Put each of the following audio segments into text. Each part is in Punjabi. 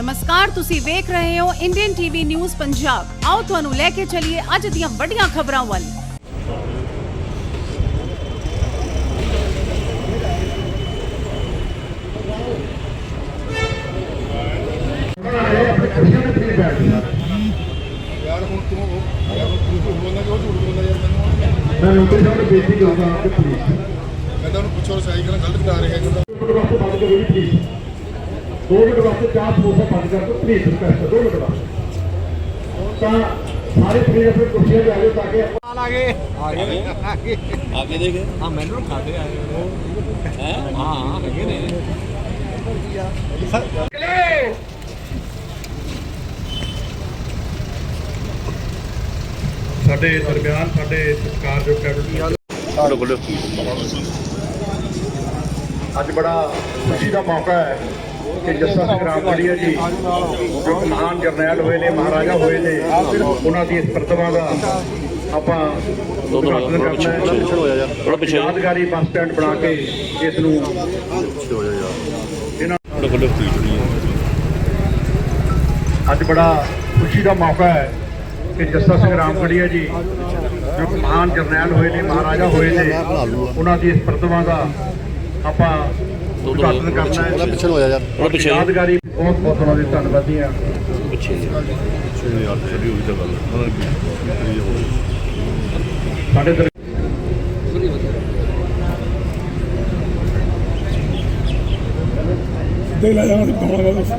ਨਮਸਕਾਰ ਤੁਸੀਂ ਵੇਖ ਰਹੇ ਹੋ ਇੰਡੀਅਨ ਟੀਵੀ ਨਿਊਜ਼ ਪੰਜਾਬ ਆਓ ਤੁਹਾਨੂੰ ਲੈ ਕੇ ਚੱਲੀਏ ਅੱਜ ਦੀਆਂ ਵੱਡੀਆਂ ਖਬਰਾਂ ਵੱਲ। ਮੈਂ ਤੁਹਾਨੂੰ ਪੁੱਛੋ ਰਸਾਈ ਗਲਤ ਬਤਾ ਰਿਹਾ ਕਿ 2 ਮਿੰਟ ਵਾਸਤੇ ਚਾਹ ਸਮੋਸਾ ਬੰਦ ਕਰ ਦਿਓ ਪਲੀਜ਼ ਰਿਕਵੈਸਟ 2 ਮਿੰਟ ਵਾਸਤੇ। ਤਾਂ ਸਾਰੇ ਪਲੀਜ਼ ਆਪਣੇ ਕੁਰਸੀਆਂ ਤੇ ਆ ਜਾਓ ਤਾਂ ਕਿ ਆਪਾਂ ਆ ਗਏ। ਆ ਗਏ ਆ ਕੇ ਦੇਖੇ। ਹਾਂ ਮੈਨੂੰ ਖਾਦੇ ਆਏ ਹੋ? ਹੈ ਹਾਂ ਹੈਗੇ ਨੇ। ਸਾਡੇ ਦਰਮਿਆਨ ਸਾਡੇ ਸਰਕਾਰ ਜੋ ਕੈਬਨਿਟ ਸਾਡੇ ਕੋਲ ਅੱਜ ਬੜਾ ਖੁਸ਼ੀ ਦਾ ਮੌਕਾ ਹੈ। ਕਿ ਜੱਸਾ ਸਿੰਘ ਰਾਮਗੜੀਆ ਜੀ ਜੋ ਮਹਾਨ ਜਰਨੈਲ ਹੋਏ ਨੇ ਮਹਾਰਾਜਾ ਹੋਏ ਨੇ ਉਹਨਾਂ ਦੀ ਇਸ ਪ੍ਰਤਿਮਾ ਦਾ ਆਪਾਂ ਉਦਘਾਟਨ ਕਰਨਾ ਹੈ। ਥੋੜਾ ਪਿੱਛੇ ਯਾਦਗਾਰੀ ਬੱਸ ਸਟੈਂਡ ਬਣਾ ਕੇ ਇਸ ਨੂੰ ਇਹਨਾਂ ਅੱਜ ਬੜਾ ਖੁਸ਼ੀ ਦਾ ਮੌਕਾ ਹੈ ਕਿ ਜੱਸਾ ਸਿੰਘ ਰਾਮਗੜੀਆ ਜੀ ਜੋ ਮਹਾਨ ਜਰਨੈਲ ਹੋਏ ਨੇ ਮਹਾਰਾਜਾ ਹੋਏ ਨੇ ਉਹਨਾਂ ਦੀ ਇਸ ਪ੍ਰਤਿਮਾ ਦਾ ਆਪਾਂ ਉਦਘਾਟਨ ਕਰਨਾ ਹੈ ਪਿੱਛੇ ਹੋ ਜਾ ਯਾਰ। ਥੋੜਾ ਪਿੱਛੇ। ਯਾਦਗਾਰੀ ਬਹੁਤ ਬਹੁਤ ਉਹਨਾਂ ਦੇ ਧੰਨਵਾਦੀ ਹਾਂ ਪਿੱਛੇ ਪਿੱਛੇ ਯਾਰ ਛੱਡੀ ਹੋਈ ਤਾਂ ਗੱਲ। ਸਾਡੇ ਦਰ ਦੇ ਲੈ ਜਾਣਾ ਦਿਖਾਉਣਾ ਬਸ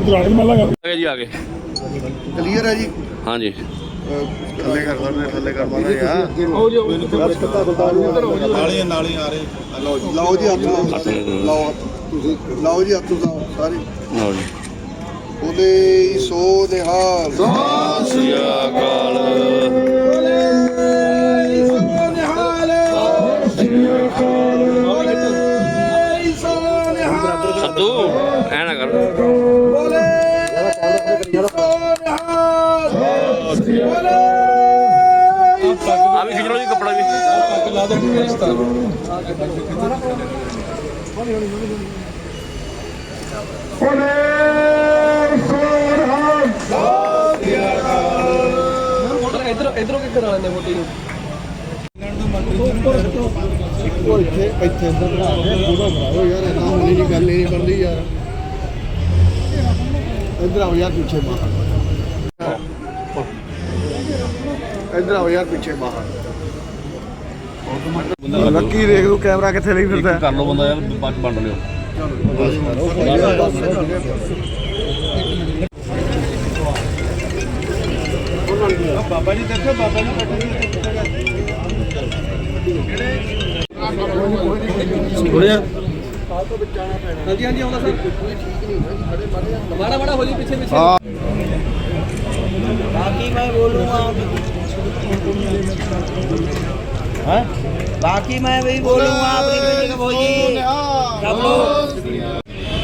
ਉਧਰ ਮੱਲਾ ਕਰ। ਆਗੇ ਜੀ ਆਗੇ ਕਲੀਅਰ ਹੈ ਜੀ? ਹਾਂਜੀ। ਥੱਲੇ ਕਰ ਲੈਣੇ ਥੱਲੇ ਕਰ ਲੈਣੇ ਯਾਰ। ਨਾਲੀਆਂ ਨਾਲੀਆਂ ਆ ਰਹੇ। ਲਓ ਜੀ ਲਓ ਜੀ ਹੱਥ ਲਾਓ। ਲਾਓ। ਤੁਸੀਂ ਲਾਓ ਜੀ ਹੱਥ ਲਾਓ ਸਾਰੇ। ਲਓ ਜੀ। ਉਹਦੇ ਸੋ ਨਿਹਾਲ ਸ੍ਰੀ ਅਕਾਲ। ਸੱਦੂ ਐ ਨਾ ਕਰ। ਆ। ਵੀ ਖਿੱਚ ਲਓ ਜੀ ਕੱਪੜਾ ਵੀ ਉਹ ਇੱਥੇ ਇੱਥੇ ਅੰਦਰ ਬਣਾ ਕੇ ਪੂਰਾ ਬਣਾਓ ਯਾਰ ਇੰਨਾ ਹੋਣੀ ਨਹੀਂ ਗੱਲ ਨਹੀਂ ਬਣਦੀ ਯਾਰ ਇੱਧਰ ਆਓ ਯਾਰ ਪਿੱਛੇ ਬਾਹਰ ਇੱਧਰ ਆਓ ਯਾਰ ਪਿੱਛੇ ਬਾਹਰ। ਲੱਕੀ ਦੇਖ ਲੋ ਕੈਮਰਾ ਕਿੱਥੇ ਲਈ ਫਿਰਦਾ। ਕਰ ਲੋ ਬੰਦਾ ਯਾਰ ਬਾਅਦ ਵੰਡ ਲਿਓ। ਬਾਬਾ ਜੀ ਦੇਖੋ ਬਾਬਾ ਜੀ। ਬੈਠੇ ਥੋੜਾ ਹਾਂਜੀ ਹਾਂਜੀ ਆਉਂਦਾ ਸਰ ਮਾੜਾ ਮਾੜਾ ਹੋਲੀ ਪਿੱਛੇ ਪਿੱਛੇ ਬਾਕੀ ਮੈਂ ਬੋਲੂਗਾ हाँ? बाकी मैं वही बोलूँगा अपनी बेटी का भोजी सब लोग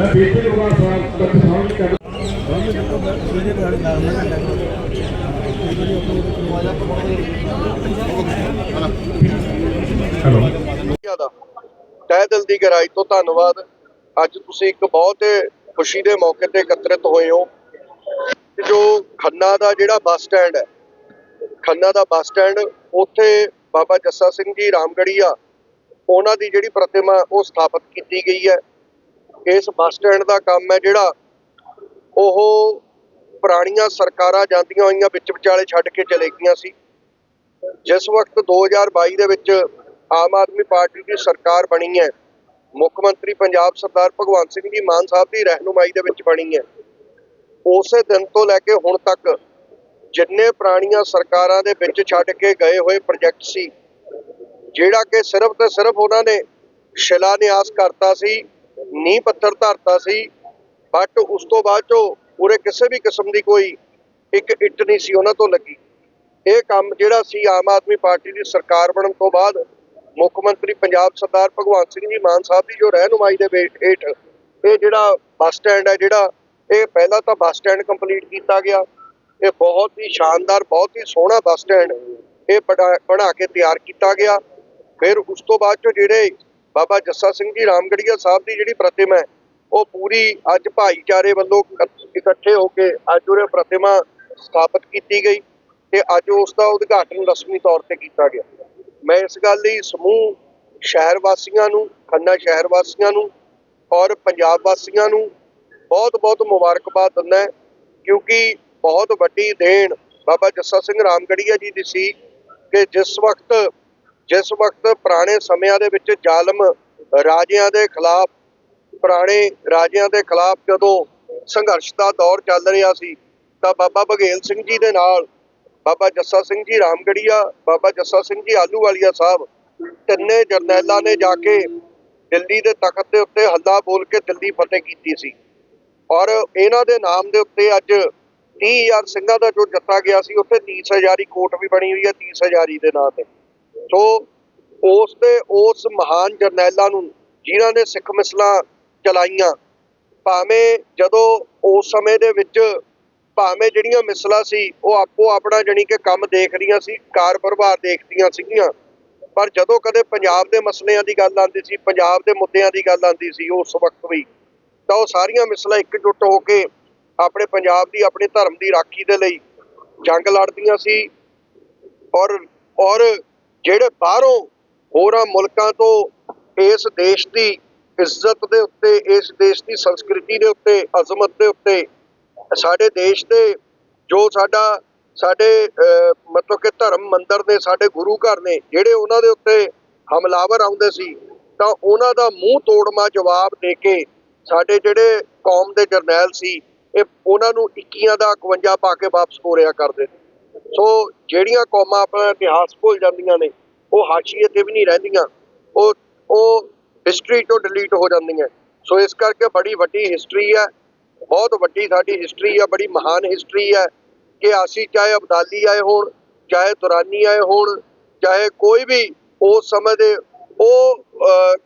ਮੈਂ ਬੇਟੀ ਨੂੰ ਬਾਅਦ ਸਵਾਲ ਤੱਕ ਸਾਹਮਣੇ ਕਰ ਹੈਲੋ ਦਾ ਤਹਿ ਦਿਲ ਦੀ ਗਹਿਰਾਈ ਤੋਂ ਧੰਨਵਾਦ। ਅੱਜ ਤੁਸੀਂ ਇੱਕ ਬਹੁਤ ਖੁਸ਼ੀ ਦੇ ਮੌਕੇ ਤੇ ਇਕੱਤਰਿਤ ਹੋਏ ਹੋ। ਜੋ ਖੰਨਾ ਦਾ ਜਿਹੜਾ ਬੱਸ ਸਟੈਂਡ ਹੈ ਖੰਨਾ ਦਾ ਬੱਸ ਸਟੈਂਡ ਉੱਥੇ ਬਾਬਾ ਜੱਸਾ ਸਿੰਘ ਜੀ ਰਾਮਗੜੀਆ ਉਹਨਾਂ ਦੀ ਜਿਹੜੀ ਪ੍ਰਤਿਮਾ ਉਹ ਸਥਾਪਿਤ ਕੀਤੀ ਗਈ ਹੈ। ਇਸ ਬੱਸ ਸਟੈਂਡ ਦਾ ਕੰਮ ਹੈ ਜਿਹੜਾ ਉਹ ਪੁਰਾਣੀਆਂ ਸਰਕਾਰਾਂ ਜਾਂਦੀਆਂ ਹੋਈਆਂ ਵਿੱਚ ਵਿਚਾਲੇ ਛੱਡ ਕੇ ਚਲੇ ਗਈਆਂ ਸੀ। ਜਿਸ ਵਕਤ 2022 ਦੇ ਵਿੱਚ ਆਮ ਆਦਮੀ ਪਾਰਟੀ ਦੀ ਸਰਕਾਰ ਬਣੀ ਹੈ, ਮੁੱਖ ਮੰਤਰੀ ਪੰਜਾਬ ਸਰਦਾਰ ਭਗਵੰਤ ਸਿੰਘ ਜੀ ਮਾਨ ਸਾਹਿਬ ਦੀ ਰਹਿਨੁਮਾਈ ਦੇ ਵਿੱਚ ਬਣੀ ਹੈ। ਉਸੇ ਦਿਨ ਤੋਂ ਲੈ ਕੇ ਹੁਣ ਤੱਕ ਜਿੰਨੇ ਪੁਰਾਣੀਆਂ ਸਰਕਾਰਾਂ ਦੇ ਵਿੱਚ ਛੱਡ ਕੇ ਗਏ ਹੋਏ ਪ੍ਰੋਜੈਕਟ ਸੀ, ਜਿਹੜਾ ਕਿ ਸਿਰਫ ਤੇ ਸਿਰਫ ਉਹਨਾਂ ਨੇ ਸ਼ਿਲਾਨਿਆਸ ਕਰਤਾ ਸੀ ਨੀਂਹ ਪੱਥਰ ਧਰਤਾ ਸੀ ਬਟ ਉਸ ਤੋਂ ਬਾਅਦ ਚੋਂ ਉਰੇ ਕਿਸੇ ਵੀ ਕਿਸਮ ਦੀ ਕੋਈ ਇੱਕ ਇੱਟ ਨਹੀਂ ਸੀ ਉਹਨਾਂ ਤੋਂ ਲੱਗੀ। ਇਹ ਕੰਮ ਜਿਹੜਾ ਸੀ, ਆਮ ਆਦਮੀ ਪਾਰਟੀ ਦੀ ਸਰਕਾਰ ਬਣਨ ਤੋਂ ਬਾਅਦ ਮੁੱਖ ਮੰਤਰੀ ਪੰਜਾਬ ਸਰਦਾਰ ਭਗਵੰਤ ਸਿੰਘ ਜੀ ਮਾਨ ਸਾਹਿਬ ਦੀ ਜੋ ਰਹਿਨੁਮਾਈ ਦੇ ਹੇਠ ਇਹ ਜਿਹੜਾ ਬੱਸ ਸਟੈਂਡ ਹੈ ਜਿਹੜਾ, ਇਹ ਪਹਿਲਾਂ ਤਾਂ ਬੱਸ ਸਟੈਂਡ ਕੰਪਲੀਟ ਕੀਤਾ ਗਿਆ। ਇਹ ਬਹੁਤ ਹੀ ਸ਼ਾਨਦਾਰ, ਬਹੁਤ ਹੀ ਸੋਹਣਾ ਬੱਸ ਸਟੈਂਡ ਇਹ ਬਣਾ ਬਣਾ ਕੇ ਤਿਆਰ ਕੀਤਾ ਗਿਆ। ਫਿਰ ਉਸ ਤੋਂ ਬਾਅਦ ਚੋਂ ਜਿਹੜੇ ਬਾਬਾ ਜੱਸਾ ਸਿੰਘ ਜੀ ਰਾਮਗੜੀਆ ਸਾਹਿਬ ਦੀ ਜਿਹੜੀ ਪ੍ਰਤਿਮਾ ਹੈ, ਉਹ ਪੂਰੀ ਅੱਜ ਭਾਈਚਾਰੇ ਵੱਲੋਂ ਇਕੱਠੇ ਹੋ ਕੇ ਅੱਜ ਉਹ ਪ੍ਰਤਿਮਾ ਸਥਾਪਿਤ ਕੀਤੀ ਗਈ ਤੇ ਅੱਜ ਉਸ ਦਾ ਉਦਘਾਟਨ ਰਸਮੀ ਤੌਰ ਤੇ ਕੀਤਾ ਗਿਆ। ਮੈਂ ਇਸ ਗੱਲ ਲਈ ਸਮੂਹ ਸ਼ਹਿਰ ਵਾਸੀਆਂ ਨੂੰ, ਖੰਨਾ ਸ਼ਹਿਰ ਵਾਸੀਆਂ ਨੂੰ ਔਰ ਪੰਜਾਬ ਵਾਸੀਆਂ ਨੂੰ ਬਹੁਤ-ਬਹੁਤ ਮੁਬਾਰਕਬਾਦ ਦਿੰਦਾ ਕਿਉਂਕਿ ਬਹੁਤ ਵੱਡੀ ਦੇਣ ਬਾਬਾ ਜੱਸਾ ਸਿੰਘ ਰਾਮਗੜੀਆ ਜੀ ਦੀ ਸੀ ਕਿ ਜਿਸ ਵਕਤ ਜਿਸ ਵਕਤ ਪੁਰਾਣੇ ਸਮਿਆਂ ਦੇ ਵਿੱਚ ਜ਼ਾਲਮ ਰਾਜਿਆਂ ਦੇ ਖਿਲਾਫ, ਪੁਰਾਣੇ ਰਾਜਿਆਂ ਦੇ ਖਿਲਾਫ ਜਦੋਂ ਸੰਘਰਸ਼ ਦਾ ਦੌਰ ਚੱਲ ਰਿਹਾ ਸੀ, ਤਾਂ ਬਾਬਾ ਬਘੇਲ ਸਿੰਘ ਜੀ ਦੇ ਨਾਲ ਬਾਬਾ ਜੱਸਾ ਸਿੰਘ ਜੀ ਰਾਮਗੜੀਆ, ਬਾਬਾ ਜੱਸਾ ਸਿੰਘ ਜੀ ਆਲੂਵਾਲੀਆ ਸਾਹਿਬ, ਤਿੰਨੇ ਜਰਨੈਲਾਂ ਨੇ ਜਾ ਕੇ ਦਿੱਲੀ ਦੇ ਤਖਤ ਦੇ ਉੱਤੇ ਹੱਲਾ ਬੋਲ ਕੇ ਦਿੱਲੀ ਫਤਿਹ ਕੀਤੀ ਸੀ। ਔਰ ਇਹਨਾਂ ਦੇ ਨਾਮ ਦੇ ਉੱਤੇ ਅੱਜ 30000 ਸਿੰਘਾਂ ਦਾ ਜੋ ਜੱਥਾ ਗਿਆ ਸੀ, ਉੱਥੇ 30000 ਕੋਟ ਵੀ ਬਣੀ ਹੋਈ ਹੈ 30000 ਦੇ ਨਾਂ ਤੇ। ਸੋ ਉਸ ਦੇ ਉਸ ਮਹਾਨ ਜਰਨੈਲਾਂ ਨੂੰ ਜਿਨ੍ਹਾਂ ਨੇ ਸਿੱਖ ਮਿਸਲਾਂ ਚਲਾਈਆਂ, ਭਾਵੇਂ ਜਦੋਂ ਉਸ ਸਮੇਂ ਦੇ ਵਿੱਚ ਭਾਵੇਂ ਜਿਹੜੀਆਂ ਮਿਸਲਾਂ ਸੀ, ਉਹ ਆਪੋ ਆਪਣਾ ਜਾਣੀ ਕਿ ਕੰਮ ਦੇਖ ਰਹੀਆਂ ਸੀ, ਕਾਰ ਪਰਿਵਾਰ ਦੇਖਦੀਆਂ ਸੀਗੀਆਂ, ਪਰ ਜਦੋਂ ਕਦੇ ਪੰਜਾਬ ਦੇ ਮਸਲਿਆਂ ਦੀ ਗੱਲ ਆਉਂਦੀ ਸੀ, ਪੰਜਾਬ ਦੇ ਮੁੱਦਿਆਂ ਦੀ ਗੱਲ ਆਉਂਦੀ ਸੀ, ਉਸ ਵਕਤ ਵੀ, ਤਾਂ ਉਹ ਸਾਰੀਆਂ ਮਿਸਲਾਂ ਇਕਜੁੱਟ ਹੋ ਕੇ ਆਪਣੇ ਪੰਜਾਬ ਦੀ, ਆਪਣੇ ਧਰਮ ਦੀ ਰਾਖੀ ਦੇ ਲਈ ਜੰਗ ਲੜਦੀਆਂ ਸੀ ਔਰ ਔਰ ਜਿਹੜੇ ਬਾਹਰੋਂ ਹੋਰਾਂ ਮੁਲਕਾਂ ਤੋਂ ਇਸ ਦੇਸ਼ ਦੀ ਇੱਜ਼ਤ ਦੇ ਉੱਤੇ, ਇਸ ਦੇਸ਼ ਦੀ ਸੰਸਕ੍ਰਿਤੀ ਦੇ ਉੱਤੇ, ਅਜ਼ਮਤ ਦੇ ਉੱਤੇ, ਸਾਡੇ ਦੇਸ਼ ਦੇ ਜੋ ਸਾਡਾ, ਸਾਡੇ ਮਤਲਬ ਕਿ ਧਰਮ ਮੰਦਰ ਨੇ ਸਾਡੇ ਗੁਰੂ ਘਰ ਨੇ, ਜਿਹੜੇ ਉਹਨਾਂ ਦੇ ਉੱਤੇ ਹਮਲਾਵਰ ਆਉਂਦੇ ਸੀ, ਤਾਂ ਉਹਨਾਂ ਦਾ ਮੂੰਹ ਤੋੜਮਾ ਜਵਾਬ ਦੇ ਕੇ ਸਾਡੇ ਜਿਹੜੇ ਕੌਮ ਦੇ ਜਰਨੈਲ ਸੀ, ਇਹ ਉਹਨਾਂ ਨੂੰ 21 ਦਾ 51 ਪਾ ਕੇ ਵਾਪਸ ਤੋਰਿਆ ਕਰਦੇ ਸੋ ਜਿਹੜੀਆਂ ਕੌਮਾਂ ਆਪਣਾ ਇਤਿਹਾਸ ਭੁੱਲ ਜਾਂਦੀਆਂ ਨੇ, ਉਹ ਹਾਸ਼ੀਏ ਤੇ ਵੀ ਨਹੀਂ ਰਹਿੰਦੀਆਂ, ਉਹ ਉਹ ਹਿਸਟਰੀ ਤੋਂ ਡਿਲੀਟ ਹੋ ਜਾਂਦੀਆਂ। ਸੋ ਇਸ ਕਰਕੇ ਬੜੀ ਵੱਡੀ ਹਿਸਟਰੀ ਹੈ, ਬਹੁਤ ਵੱਡੀ ਸਾਡੀ ਹਿਸਟਰੀ ਹੈ, ਬੜੀ ਮਹਾਨ ਹਿਸਟਰੀ ਹੈ ਕਿ ਅਸੀਂ ਚਾਹੇ ਅਬਦਾਲੀ ਆਏ ਹੋਣ, ਚਾਹੇ ਦੁਰਾਨੀ ਆਏ ਹੋਣ, ਚਾਹੇ ਕੋਈ ਵੀ ਉਸ ਸਮੇਂ ਦੇ ਉਹ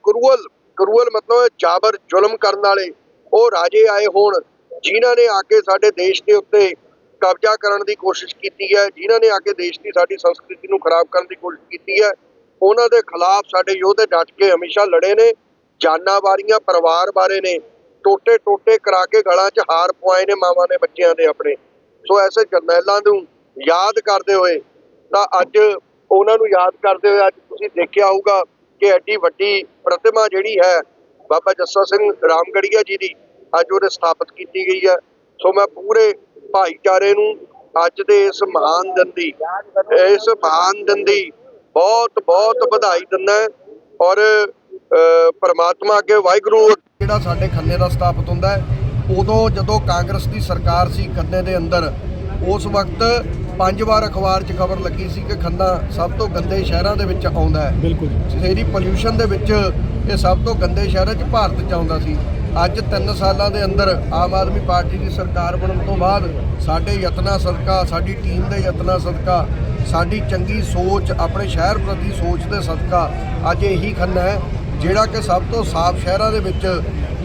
ਕਰੂਅਲ ਕਰੂਅਲ ਮਤਲਬ ਜਾਬਰ ਜ਼ੁਲਮ ਕਰਨ ਵਾਲੇ ਉਹ ਰਾਜੇ ਆਏ ਹੋਣ, ਜਿਨ੍ਹਾਂ ਨੇ ਆ ਕੇ ਸਾਡੇ ਦੇਸ਼ ਦੇ ਉੱਤੇ ਕਬਜ਼ਾ ਕਰਨ ਦੀ ਕੋਸ਼ਿਸ਼ ਕੀਤੀ ਹੈ, ਜਿਨ੍ਹਾਂ ਨੇ ਆ ਕੇ ਦੇਸ਼ ਦੀ ਸਾਡੀ ਸੰਸਕ੍ਰਿਤੀ ਨੂੰ ਖਰਾਬ ਕਰਨ ਦੀ ਕੋਸ਼ਿਸ਼ ਕੀਤੀ ਹੈ, ਉਹਨਾਂ ਦੇ ਖਿਲਾਫ ਸਾਡੇ ਯੋਧੇ ਡਟ ਕੇ ਹਮੇਸ਼ਾ ਲੜੇ ਨੇ, ਜਾਨਾਂ ਵਾਰੀਆਂ, ਪਰਿਵਾਰ ਬਾਰੇ ਨੇ, ਟੋਟੇ ਟੋਟੇ ਕਰਾ ਕੇ ਗਲਾਂ 'ਚ ਹਾਰ ਪਵਾਏ ਨੇ ਮਾਵਾਂ ਨੇ ਬੱਚਿਆਂ ਦੇ ਆਪਣੇ। ਸੋ ਐਸੇ ਜਰਨੈਲਾਂ ਨੂੰ ਯਾਦ ਕਰਦੇ ਹੋਏ, ਤਾਂ ਅੱਜ ਉਹਨਾਂ ਨੂੰ ਯਾਦ ਕਰਦੇ ਹੋਏ ਅੱਜ ਤੁਸੀਂ ਦੇਖਿਆ ਹੋਊਗਾ ਕਿ ਐਡੀ ਵੱਡੀ ਪ੍ਰਤਿਮਾ ਜਿਹੜੀ ਹੈ, ਬਾਬਾ ਜੱਸਾ ਸਿੰਘ ਰਾਮਗੜੀਆ ਜੀ ਦੀ ਅੱਜ ਉਹਨੇ ਸਥਾਪਿਤ ਕੀਤੀ ਗਈ ਹੈ। ਸੋ ਮੈਂ ਪੂਰੇ ਭਾਈਚਾਰੇ ਨੂੰ ਅੱਜ ਦੇ ਇਸ ਮਹਾਨ ਦਿਨ ਦੀ ਇਸ ਮਹਾਨ ਦਿਨ ਦੀ ਬਹੁਤ ਬਹੁਤ ਵਧਾਈ ਦਿੰਦਾ ਔਰ ਅ, ਪ੍ਰਮਾਤਮਾ ਅੱਗੇ ਵਾਹਿਗੁਰੂ ਜਿਹੜਾ ਸਾਡੇ ਖੰਨੇ ਦਾ ਸਥਾਪਿਤ ਹੁੰਦਾ ਹੈ ਉਦੋਂ ਜਦੋਂ ਕਾਂਗਰਸ ਦੀ ਸਰਕਾਰ ਸੀ ਖੰਨੇ ਦੇ ਅੰਦਰ ਉਸ ਵਕਤ ਪੰਜ ਵਾਰ ਅਖਬਾਰ 'ਚ ਖਬਰ ਲੱਗੀ ਸੀ ਕਿ ਖੰਨਾ ਸਭ ਤੋਂ ਗੰਦੇ ਸ਼ਹਿਰਾਂ ਦੇ ਵਿੱਚ ਆਉਂਦਾ ਹੈ। ਬਿਲਕੁਲ ਸ਼ਹਿਰੀ ਪੋਲਿਊਸ਼ਨ ਦੇ ਵਿੱਚ ਇਹ ਸਭ ਤੋਂ ਗੰਦੇ ਸ਼ਹਿਰਾਂ 'ਚ ਭਾਰਤ 'ਚ ਆਉਂਦਾ ਸੀ। ਅੱਜ 3 ਸਾਲਾਂ ਦੇ ਅੰਦਰ ਆਮ ਆਦਮੀ ਪਾਰਟੀ ਦੀ ਸਰਕਾਰ ਬਣਨ ਤੋਂ ਬਾਅਦ ਸਾਡੇ ਯਤਨਾਂ ਸਦਕਾ ਸਾਡੀ ਟੀਮ ਦੇ ਯਤਨਾਂ ਸਦਕਾ ਸਾਡੀ ਚੰਗੀ ਸੋਚ ਆਪਣੇ ਸ਼ਹਿਰ ਪ੍ਰਤੀ ਸੋਚ ਦੇ ਸਦਕਾ ਅੱਜ ਇਹੀ ਖੰਨਾ ਹੈ ਜਿਹੜਾ ਕਿ ਸਭ ਤੋਂ ਸਾਫ਼ ਸ਼ਹਿਰਾਂ ਦੇ ਵਿੱਚ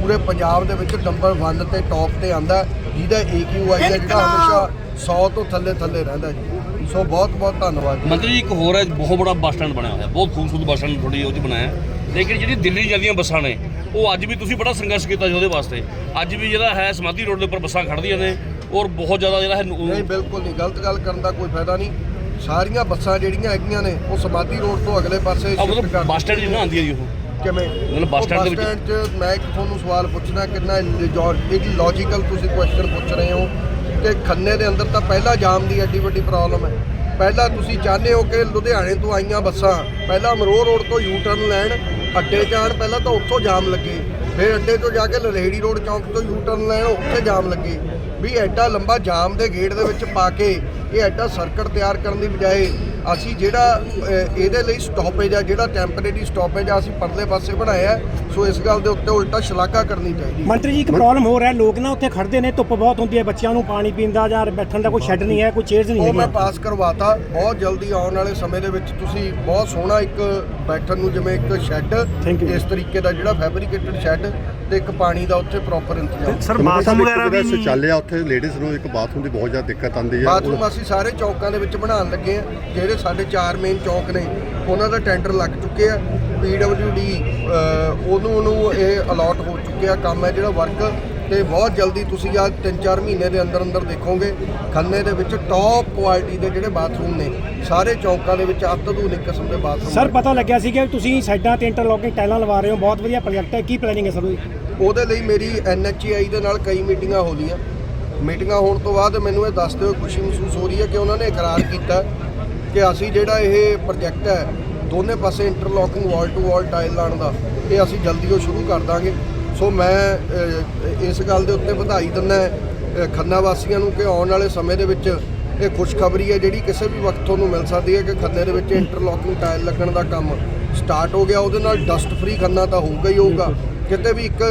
ਪੂਰੇ ਪੰਜਾਬ ਦੇ ਵਿੱਚ ਨੰਬਰ 1 ਤੇ ਟੌਪ ਤੇ ਆਂਦਾ ਜਿਹਦਾ AQI ਹੈ ਜਿਹੜਾ ਹਮੇਸ਼ਾ 100 ਤੋਂ ਥੱਲੇ ਥੱਲੇ ਰਹਿੰਦਾ ਜੀ। ਸੋ ਬਹੁਤ ਬਹੁਤ ਧੰਨਵਾਦ ਜੀ। ਮੰਤਰੀ ਜੀ ਇੱਕ ਹੋਰ ਹੈ ਬਹੁਤ ਬੜਾ ਬੱਸ ਸਟੈਂਡ ਬਣਿਆ ਹੋਇਆ। ਬਹੁਤ ਖੂਬਸੂਰਤ ਬੱਸ ਸਟੈਂਡ ਥੋੜੀ ਉਹ 'ਚ ਬਣਾਇਆ ਲੇਕਿਨ ਜਿਹੜੀ ਦਿੱਲੀ ਜਾਂਦੀਆਂ ਬੱਸਾਂ ਨੇ ਉਹ ਅੱਜ ਵੀ ਤੁਸੀਂ ਬੜਾ ਸੰਘਰਸ਼ ਕੀਤਾ ਜੀ ਉਹਦੇ ਵਾਸਤੇ। ਅੱਜ ਵੀ ਜਿਹੜਾ ਹੈ ਸਮਾਧੀ ਰੋਡ ਦੇ ਉੱਪਰ ਬੱਸਾਂ ਖੜਦੀਆਂ ਨੇ ਔਰ ਬਹੁਤ ਜ਼ਿਆਦਾ ਜਿਹੜਾ ਹੈ ਨਹੀਂ ਬਿਲਕੁਲ ਨਹੀਂ। ਗਲਤ ਗੱਲ ਕਰਨ ਦਾ ਕੋਈ ਫਾਇਦਾ ਨਹੀਂ। ਸਾਰੀਆਂ ਬੱਸਾਂ ਜਿਹੜੀਆਂ ਹੈਗੀਆਂ ਨੇ ਉਹ ਸਮਾਧੀ ਰੋਡ ਤੋਂ ਅਗਲੇ ਪਾਸੇ ਕਰ ਬੱਸ ਸਟੈਂਡ ਜਿੰਨਾ ਆਉਂਦੀ ਹੈ ਜੀ ਉਹ। ਕਿਵੇਂ? ਮਤਲਬ ਬੱਸ ਸਟੈਂਡ ਦੇ ਵਿੱਚ- 'ਚ ਮੈਂ ਇੱਕ ਤੁਹਾਨੂੰ ਸਵਾਲ ਪੁੱਛਣਾ ਕਿੰਨਾ ਇੱਕ ਲੌਜੀਕਲ ਤੁਸੀਂ ਕੁਐਸਚਨ ਪੁੱਛ ਰਹੇ ਹੋ ਕਿ ਖੰਨੇ ਦੇ ਅੰਦਰ ਤਾਂ ਪਹਿਲਾਂ ਜਾਮ ਦੀ ਐਡੀ ਵੱਡੀ ਪ੍ਰੋਬਲਮ ਹੈ। ਪਹਿਲਾਂ ਤੁਸੀਂ ਚਾਹੁੰਦੇ ਹੋ ਕਿ ਲੁਧਿਆਣੇ ਤੋਂ ਆਈਆਂ ਬੱਸਾਂ ਪਹਿਲਾਂ ਅਮਰੋਹ ਰੋਡ ਤੋਂ ਯੂ ਟਰਨ ਲੈਣ ਅੱਡੇ ਜਾਣ ਪਹਿਲਾਂ ਤਾਂ ਉੱਥੋਂ ਜਾਮ ਲੱਗੇ। ਫਿਰ ਅੱਡੇ ਤੋਂ ਜਾ ਕੇ ਲਰੇੜੀ ਰੋਡ ਚੌਂਕ ਤੋਂ ਯੂ ਟਰਨ ਲੈਣ ਉੱਥੇ ਜਾਮ ਲੱਗੇ। ਵੀ ਐਡਾ ਲੰਬਾ ਜਾਮ ਦੇ ਗੇਟ ਦੇ ਵਿੱਚ ਪਾ ਕੇ ਇਹ ਐਡਾ ਸਰਕਟ ਤਿਆਰ ਕਰਨ ਦੀ ਬਜਾਏ ਅਸੀਂ ਜਿਹੜਾ ਇਹਦੇ ਲਈ ਸਟਾਪੇਜ ਆ ਜਿਹੜਾ ਟੈਂਪਰੇਰੀ ਸਟਾਪੇਜ ਆ ਅਸੀਂ ਪਰਲੇ ਪਾਸੇ ਬਣਾਇਆ। ਸੋ ਇਸ ਗੱਲ ਦੇ ਉੱਤੇ ਉਲਟਾ ਸ਼ਲਾਘਾ ਕਰਨੀ ਚਾਹੀਦੀ ਹੈ। ਮੰਤਰੀ ਜੀ ਇੱਕ ਪ੍ਰੋਬਲਮ ਹੋ ਰਿਹਾ ਲੋਕ ਨਾ ਉੱਥੇ ਖੜਦੇ ਨੇ ਧੁੱਪ ਬਹੁਤ ਹੁੰਦੀ ਹੈ ਬੱਚਿਆਂ ਨੂੰ ਪਾਣੀ ਪੀਣ ਦਾ ਜਾਂ ਬੈਠਣ ਦਾ ਕੋਈ ਸ਼ੈੱਡ ਨਹੀਂ ਹੈ ਕੋਈ ਚੇਅਰਸ ਨਹੀਂ ਉਹ ਮੈਂ ਪਾਸ ਕਰਵਾਤਾ। ਬਹੁਤ ਜਲਦੀ ਆਉਣ ਵਾਲੇ ਸਮੇਂ ਦੇ ਵਿੱਚ ਤੁਸੀਂ ਬਹੁਤ ਸੋਹਣਾ ਇੱਕ ਬੈਠਣ ਨੂੰ ਜਿਵੇਂ ਇੱਕ ਸ਼ੈੱਡ. ਇਸ ਤਰੀਕੇ ਦਾ ਜਿਹੜਾ ਫੈਬਰੀਕੇਟਡ ਸ਼ੈੱਡ ਤੇ ਇੱਕ ਪਾਣੀ ਦਾ ਉੱਥੇ ਪ੍ਰੋਪਰ ਇੰਤਜ਼ਾਮ। ਸਰ ਬਾਥਰੂਮ ਵਗੈਰਾ ਵੀ ਸ਼ੌਚਾਲਿਆ ਉੱਥੇ ਲੇਡੀਜ਼ ਨੂੰ ਇੱਕ ਬਾਥਰੂਮ ਦੀ ਬਹੁਤ ਜ਼ਿਆਦਾ ਦਿੱਕਤ ਆਉਂਦੀ ਹੈ। ਬਾਥਰੂਮ ਅਸੀਂ ਸਾਰੇ ਚੌਕਾਂ ਦੇ ਵਿੱਚ ਬਣਾਉਣ ਲੱਗੇ ਆ ਜਿਹੜੇ ਸਾਡੇ ਚਾਰ ਮੇਨ ਚੌਕ ਨੇ ਉਹਨਾਂ ਦਾ ਟੈਂਡਰ ਲੱਗ ਚੁੱਕੇ ਆ। ਪੀਡਬਲਯੂਡੀ ਉਹਨੂੰ ਉਹਨੂੰ ਇਹ ਅਲਾਟ ਹੋ ਚੁੱਕਿਆ ਕੰਮ ਹੈ ਜਿਹੜਾ ਵਰਕ ਤੇ ਬਹੁਤ ਜਲਦੀ ਤੁਸੀਂ ਆ 3-4 ਮਹੀਨੇ ਦੇ ਅੰਦਰ ਅੰਦਰ ਦੇਖੋਗੇ ਖੰਨੇ ਦੇ ਵਿੱਚ ਟੌਪ ਕੁਆਲਿਟੀ ਦੇ ਜਿਹੜੇ ਬਾਥਰੂਮ ਨੇ ਸਾਰੇ ਚੌਕਾਂ ਦੇ ਵਿੱਚ ਅਤਿਆਧੁਨਿਕ ਕਿਸਮ ਦੇ ਬਾਥਰੂਮ ਸਰ ਪਤਾ ਲੱਗਿਆ ਸੀ ਕਿ ਤੁਸੀਂ ਸਾਈਡਾਂ ਤੇ ਇੰਟਰਲੋਕਿੰਗ ਟਾਈਲਾਂ ਲਵਾ ਰਹੇ ਹੋ ਬਹੁਤ ਵਧੀਆ ਪ੍ਰੋਜੈਕਟ ਹੈ ਕੀ ਪਲੈਨਿੰਗ ਹੈ ਸਰ ਉਹਦੀ? ਲਈ ਮੇਰੀ ਐਨਐਚਏਆਈ ਦੇ ਨਾਲ ਕਈ ਮੀਟਿੰਗਾਂ ਹੋ ਲਈਆਂ ਮੀਟਿੰਗਾਂ ਹੋਣ ਤੋਂ ਬਾਅਦ ਮੈਨੂੰ ਇਹ ਦੱਸਦੇ ਹੋਏ ਖੁਸ਼ੀ ਮਹਿਸੂਸ ਹੋ ਰਹੀ ਹੈ ਕਿ ਉਹਨਾਂ ਨੇ ਇਕਰਾਰ ਕੀਤਾ ਕਿ ਅਸੀਂ ਜਿਹੜਾ ਇਹ ਪ੍ਰੋਜੈਕਟ ਹੈ ਦੋਨੇ ਪਾਸੇ interlocking wall to wall tile ਲਾਉਣ ਦਾ, ਇਹ ਅਸੀਂ ਜਲਦੀ ਉਹ ਸ਼ੁਰੂ ਕਰ ਦਾਂਗੇ। ਸੋ ਮੈਂ ਇਸ ਗੱਲ ਦੇ ਉੱਤੇ ਵਧਾਈ ਦਿੰਦਾ ਖੰਨਾ ਵਾਸੀਆਂ ਨੂੰ ਕਿ ਆਉਣ ਵਾਲੇ ਸਮੇਂ ਦੇ ਵਿੱਚ ਇਹ ਖੁਸ਼ਖਬਰੀ ਹੈ ਜਿਹੜੀ ਕਿਸੇ ਵੀ ਵਕਤ ਤੁਹਾਨੂੰ ਮਿਲ ਸਕਦੀ ਹੈ ਕਿ ਖੰਨੇ ਦੇ ਵਿੱਚ ਇੰਟਰਲੋਕਿੰਗ ਟਾਈਲ ਲੱਗਣ ਦਾ ਕੰਮ ਸਟਾਰਟ ਹੋ ਗਿਆ। ਉਹਦੇ ਨਾਲ ਡਸਟ ਫ੍ਰੀ ਖੰਨਾ ਤਾਂ ਹੋਊਗਾ ਹੀ ਹੋਊਗਾ। ਕਿਤੇ ਵੀ ਇੱਕ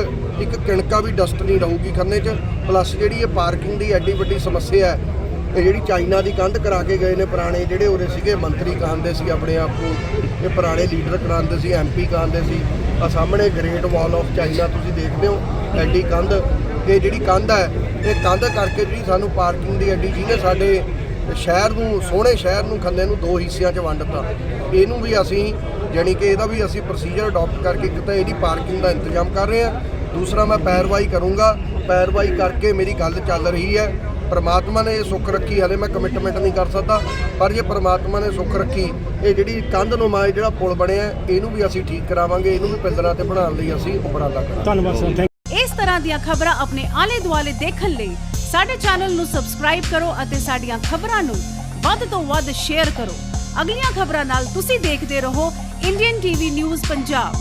ਇੱਕ ਕਿਣਕਾ ਵੀ ਡਸਟ ਨਹੀਂ ਰਹੂਗੀ ਖੰਨੇ 'ਚ। ਪਲੱਸ ਜਿਹੜੀ ਇਹ ਪਾਰਕਿੰਗ ਦੀ ਐਡੀ ਵੱਡੀ ਸਮੱਸਿਆ ਹੈ, ਇਹ ਜਿਹੜੀ ਚਾਈਨਾ ਦੀ ਕੰਧ ਕਰਾ ਕੇ ਗਏ ਨੇ ਪੁਰਾਣੇ ਜਿਹੜੇ ਉਰੇ ਸੀਗੇ, ਮੰਤਰੀ ਕਹਾਂਦੇ ਸੀ ਆਪਣੇ ਆਪ ਨੂੰ। ਇਹ ਪੁਰਾਣੇ ਲੀਡਰ ਕਰਾਉਂਦੇ ਸੀ ਐਮਪੀ ਕਰਾਉਂਦੇ ਸੀ। ਆ ਸਾਹਮਣੇ ਗ੍ਰੇਟ ਵਾਲ ਆਫ ਚਾਈਨਾ ਤੁਸੀਂ ਦੇਖਦੇ ਹੋ, ਐਡੀ ਕੰਧ। ਇਹ ਜਿਹੜੀ ਕੰਧ ਹੈ, ਇਹ ਕੰਧ ਕਰਕੇ ਜਿਹੜੀ ਸਾਨੂੰ ਪਾਰਕਿੰਗ ਦੀ ਐਡੀ, ਜਿਹਨੇ ਸਾਡੇ ਸ਼ਹਿਰ ਨੂੰ, ਸੋਹਣੇ ਸ਼ਹਿਰ ਨੂੰ, ਖੰਨੇ ਨੂੰ ਦੋ ਹਿੱਸਿਆਂ 'ਚ ਵੰਡਤਾ ਇਹਨੂੰ ਵੀ ਅਸੀਂ, ਜਾਣੀ ਕਿ ਇਹਦਾ ਵੀ ਅਸੀਂ ਪ੍ਰੋਸੀਜਰ ਅਡਾਪਟ ਕਰਕੇ ਇੱਕ ਤਾਂ ਇਹਦੀ ਪਾਰਕਿੰਗ ਦਾ ਇੰਤਜ਼ਾਮ ਕਰ ਰਹੇ ਹਾਂ। ਦੂਸਰਾ ਮੈਂ ਪੈਰਵਾਈ ਕਰੂੰਗਾ। ਪੈਰਵਾਈ ਕਰਕੇ ਮੇਰੀ ਗੱਲ ਚੱਲ ਰਹੀ ਹੈ। ਪ੍ਰਮਾਤਮਾ ਨੇ ਇਹ ਸੁੱਖ ਰੱਖੀ ਹਲੇ ਮੈਂ ਕਮਿਟਮੈਂਟ ਨਹੀਂ ਕਰ ਸਕਦਾ ਪਰ ਜੇ ਪ੍ਰਮਾਤਮਾ ਨੇ ਸੁੱਖ ਰੱਖੀ ਇਹ ਜਿਹੜੀ ਕੰਧ ਨੁਮਾ ਜਿਹੜਾ ਪੁਲ ਬਣਿਆ ਇਹਨੂੰ ਵੀ ਅਸੀਂ ਠੀਕ ਕਰਾਵਾਂਗੇ ਇਹਨੂੰ ਵੀ ਪਿੱਲਰਾਂ ਤੇ ਬਣਾਉਣ ਲਈ ਅਸੀਂ ਉਪਰਾਲਾ ਕਰਾਂਗੇ। ਧੰਨਵਾਦ ਸਰ ਥੈਂਕ ਇਸ ਤਰ੍ਹਾਂ ਦੀਆਂ ਖਬਰਾਂ ਆਪਣੇ ਆਲੇ ਦੁਆਲੇ ਦੇਖਣ ਲਈ ਸਾਡੇ ਚੈਨਲ ਨੂੰ ਸਬਸਕ੍ਰਾਈਬ ਕਰੋ ਅਤੇ ਸਾਡੀਆਂ ਖਬਰਾਂ ਨੂੰ ਵੱਧ ਤੋਂ ਵੱਧ ਸ਼ੇਅਰ ਕਰੋ। ਅਗਲੀਆਂ ਖਬਰਾਂ ਨਾਲ ਤੁਸੀਂ ਦੇਖਦੇ ਰਹੋ ਇੰਡੀਅਨ ਟੀਵੀ ਨਿਊਜ਼ ਪੰਜਾਬ।